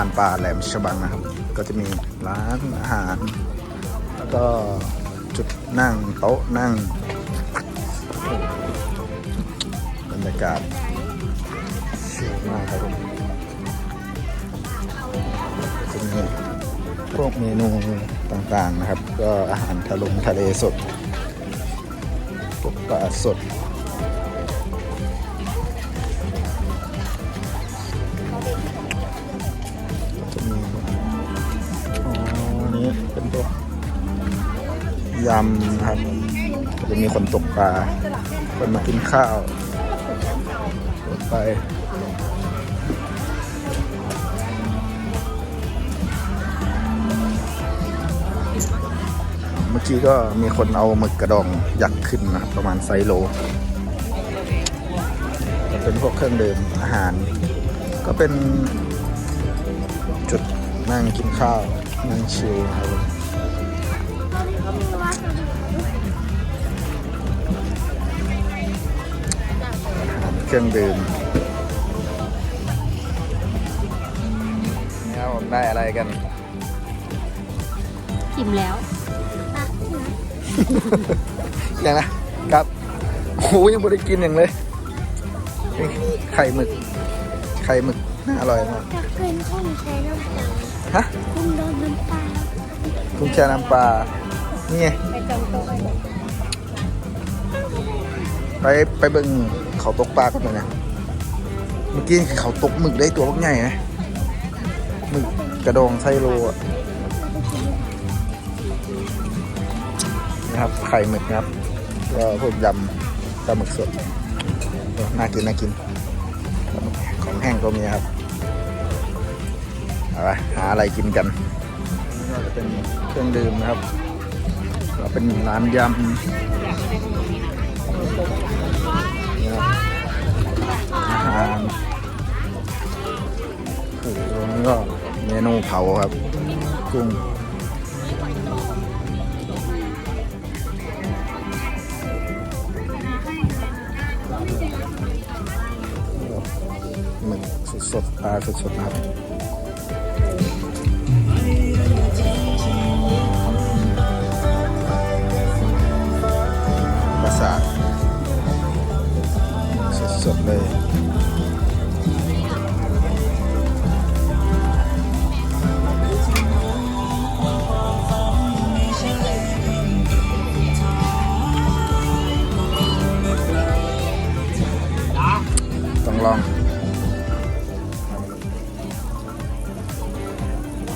านปลาแหลมฉบังนะครับ ก็จะมีร้านอาหาร แล้วก็จุดนั่งโต๊ะนั่งบรรยากาศชิลมากครับผมจะมีพวกเมนูต่างๆนะครับ ก็อาหารทะลงทะเลสดพวกปลาสด ยำนะครับ จะมีคนตกปลา คนมากินข้าวไปเมื่อกี้ก็มีคนเอาหมึกกระดองยักษ์ขึ้นนะครับประมาณไซโลจะเป็นพวกเครื่องดื่มอาหาร ก็เป็นจุดนั่งกินข้าว นั่งชิลครับ รเครื่องดื่มนี่ครับผมได้อะไรกัน อิ่มแล้วอย่างนะครับโอ้ยยังไม่ได้กินอย่างเลยนี่ไข่หมึก ไข่หมึกน่าอร่อยมากอยากเป็นข้องใช้น้ำปลาฮะกุ้งโดนน้ำปลากุ้งแช่น้ำปลานี่ไงไปจองโต๊ะ ไปไปเบิ่งเขาตกปลากันหน่อยนะเมื่อกี้เขาตกหมึกได้ตัวพวกใหญ่นะหมึกกระดองไซโลอะนะครับไข่หมึกนะครับก็พวกยำปลาหมึกสดน่ากินน่ากิน ของแห้งก็มีครับเอาไปหาอะไรกินกันก็จะเป็นเครื่องดื่มนะครับเราเป็นร้านยำ อาหารโอ้โหนี่ก็เมนูเผาครับ กุ้งหมึกสดๆปลาสดๆนะครับ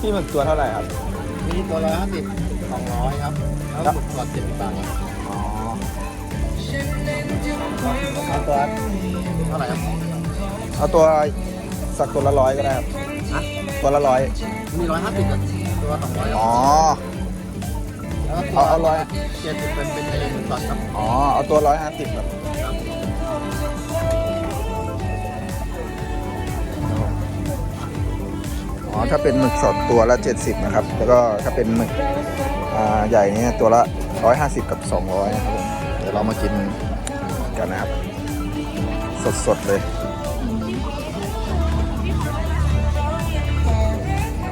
พี่หมึกตัวเท่าไหร่ครับ มีตัวละห้าสิบสองร้อยครับ แล้วหมึกสดเจ็ดสิบบาทครับอ๋อเอาตัวเท่าไหร่ครับเอาตัวสักตัวละร้อยก็ได้ครับฮะตัวละร้อยมีร้อยห้าสิบกับตัวสองร้อยอ๋อ แล้วก็เอาเอาร้อย เจ็ดสิบเป็นเป็นทะเลหมึกสดครับอ๋อเอาตัวร้อยห้าสิบครับ ถ้าเป็นหมึกสดตัวละ 70 นะครับ แล้วก็ถ้าเป็นหมึกใหญ่เนี่ยตัวละ 150 กับ 200 นะครับผมเดี๋ยวเรามากินกันนะครับ สดๆเลย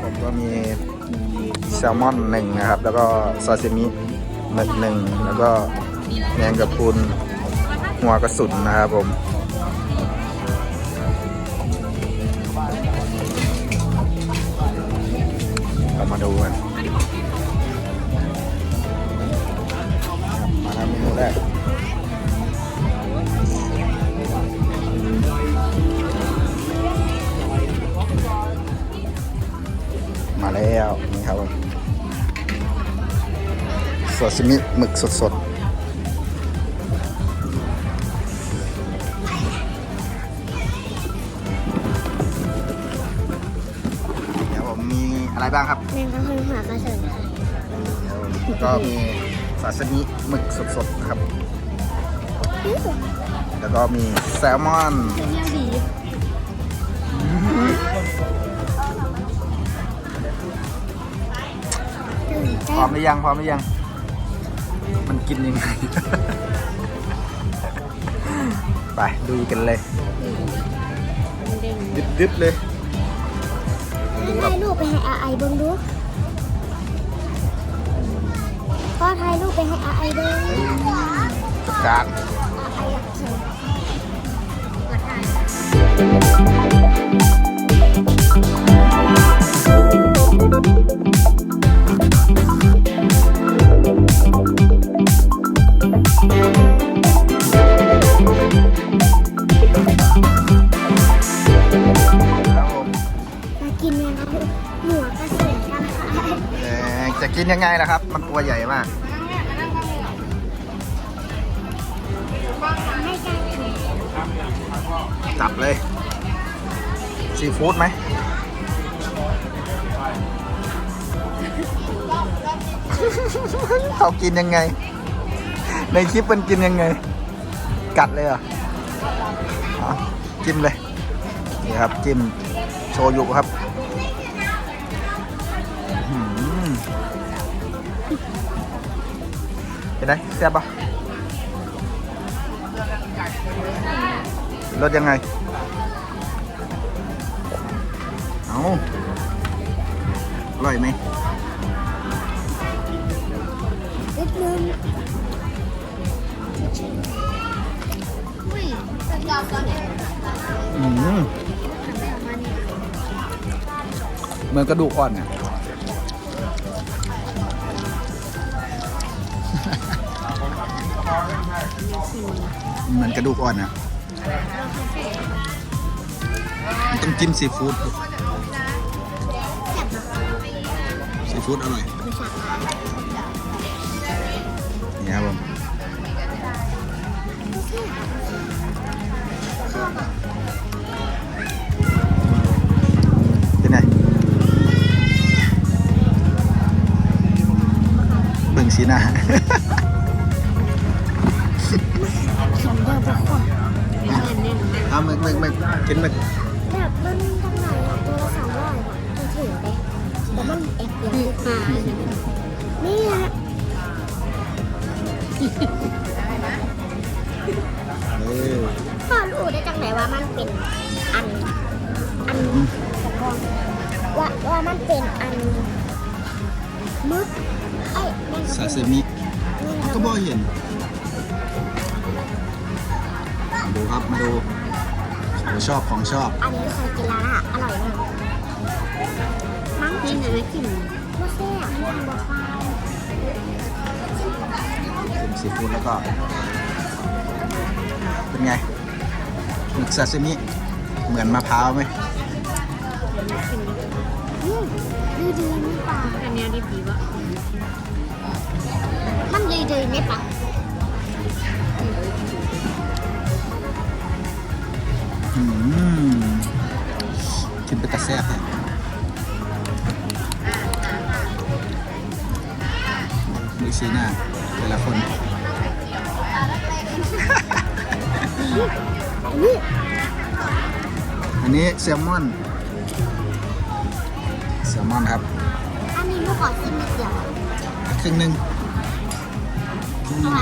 ผมก็มีแซลมอนหนึ่งนะครับ แล้วก็ซาซิมิหมึกหนึ่งแล้วก็แมงกะพรุนหัวกระสุนนะครับผม เรามาดูกันมาทำเมนูแรกมาแล้วนี่ครับผมซาซิมิหมึกสดๆ บ้างครับแมงกะพรุนหัวกระสุนค่ะแล้วก็มีซาซิมิหมึกสดๆนะครับ แล้วก็มีแซลมอนเป็นยังดีตื่นพเต้ร้อนมหรือยังพร้อมหรือยัง มันกินยังไง ไปดูกันเลยเด้งดิบๆเลย ดูครัถ่าบยรูปไปให้อาไอเบิ้งดูพ่อถ่ายรูปไปให้อาไอเบิ้งการอาไออยากเห็น จะกินยังไงล่ะครับ มันตัวใหญ่มากจับเลยซีฟู้ดไหมเขากินยังไง ในคลิปมันกินยังไง กัดเลยเหรอจิ้มเลย นี่ครับ จิ้มโชยุครับ ไงแซ่บปะรสยังไง เอาอร่อยไหมนิดนึงอืมเหมือนกระดูกอ่อนเนี่ย เหมือนกระดูกอ่อนอะมันต้องจิ้มซีฟู้ดซีฟู้ดอร่อยนี่ครับผมเป็นไงเบิ่งสีหน้า สองเดือนเป็นคนเอามึกมึกมึกกินมึกแบบมันตั้งไหนอะตัวละสองร้อยตัวถือเลยแต่มันเอฟเดียวคือปลานี่ฮะเออพ่อรู้ได้จังไหนว่ามันเป็นอัน อันว่าว่ามันเป็นอันมึกไอ้ยแมงกะซาพรุซินมิแมงก็กะพบ่รุนเห็น ดูครับมาดูของชอบของชอบ อันนี้เคยกินแล้วนะอร่อยมากมั้งนี่นะไม่กินว่าแซ่บมันบอกว่าเป็นซีฟู้ดแล้วก็ เป็นไงหมึกซาซิมิเหมือนมะพร้าวไหมดื้อดื้อนี่ป่ะอันนี้ดีดีวะมันดื้อดื้อนี่ป่ะ กินไปกระแซ่บเลยดูสีหน้าแต่ละคนอันนี้แซลมอนแซลมอนครับ อันนี้ลูกขอชิมนิดเดียวครึ่งหนึ่งครึ่งหเพนึ่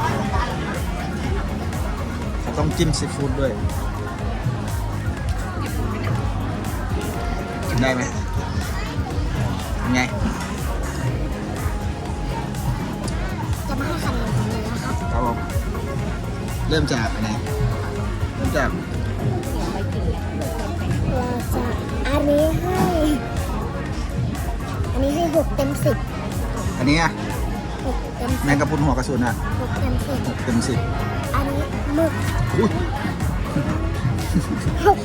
ราะง ต้องจิ้มซีฟู้ดด้วย ได้ไหมเป็นไงจะมาให้คะแนนตรงนี้นะครับครับผมเริ่มจากอันไหนเริ่มจากเราจะอันนี้ให้ อันนี้ให้หกเต็มสิบอันนี้อะหกเต็มแมสิงบกะพรุนหัวกระสุนอะหกเต็มสิบหกเต็มสิบอันนี้ หมึกอุ้ยหก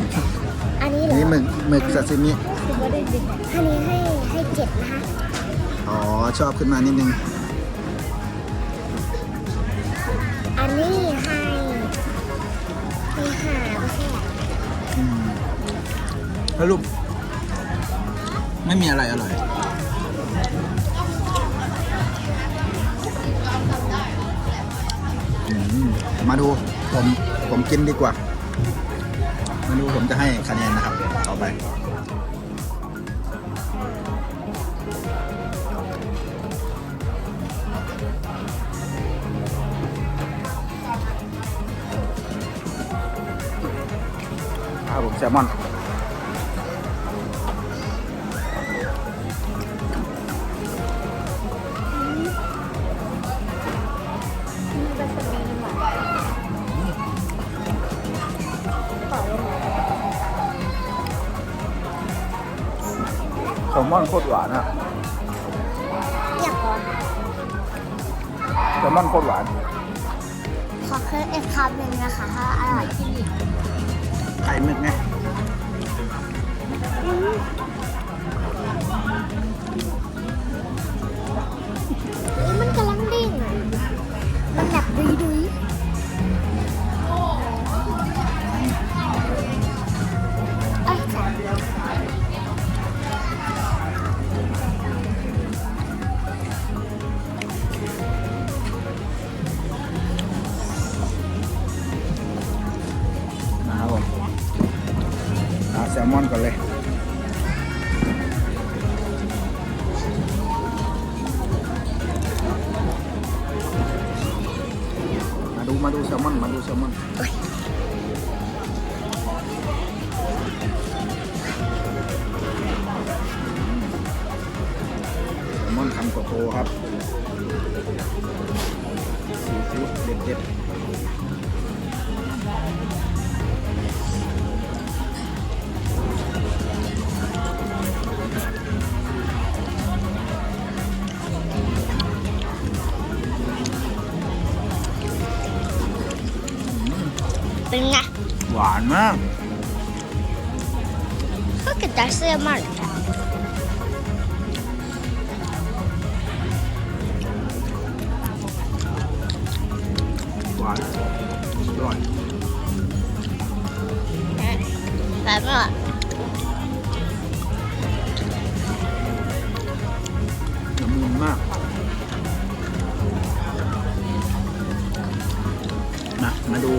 อันนี้เหรอันอนี้หมึกหมึกซาซิมิอันนี้ให้ให้เจ็ดนะคะอ๋อชอบขึ้นมานิดนึง อันนี้ให้ให้หาก็แค่อืมแล้วลูกไม่มีอะไรอร่อยอืมมาดู ผมผมกินดีกว่าเมนูผมจะให้คะแนนนะครับ ต่อไป ครับผมแซลมอน ลมอนโคตรหวานอะอยากขอแซลมอนโคตรหวาน ขอเพิ่มอีกคำหนึ่งนะคะถ้าอร่อยที่นี่ไข่หมึกไงนี่มันกำลังดิ้งอะมันแบบดุยดุย แซลมอนมาดูแซลมอนแซลมอนคำโตๆครับซีฟู้ดเด็ดๆ หวานมากก็กระจายเสื้อมากจ้ะหวานอร่อยแบบว่าละมุนมากมามาดู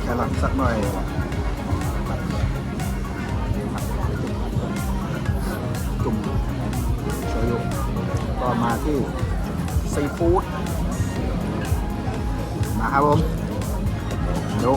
แครอทสักหน่อยจุ่มโชยุก็มาที่ซีฟู้ดมาครับผมดู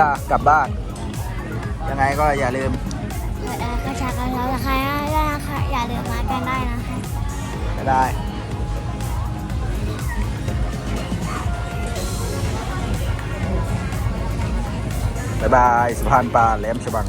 ลากลับบ้าน ยังไงก็อย่าลืมเออกระชากกระชากราคาได้นะคะอย่าลืมมากันได้นะคะไม่ได้บ๊ายบายสะพานปลาแหลมฉบัง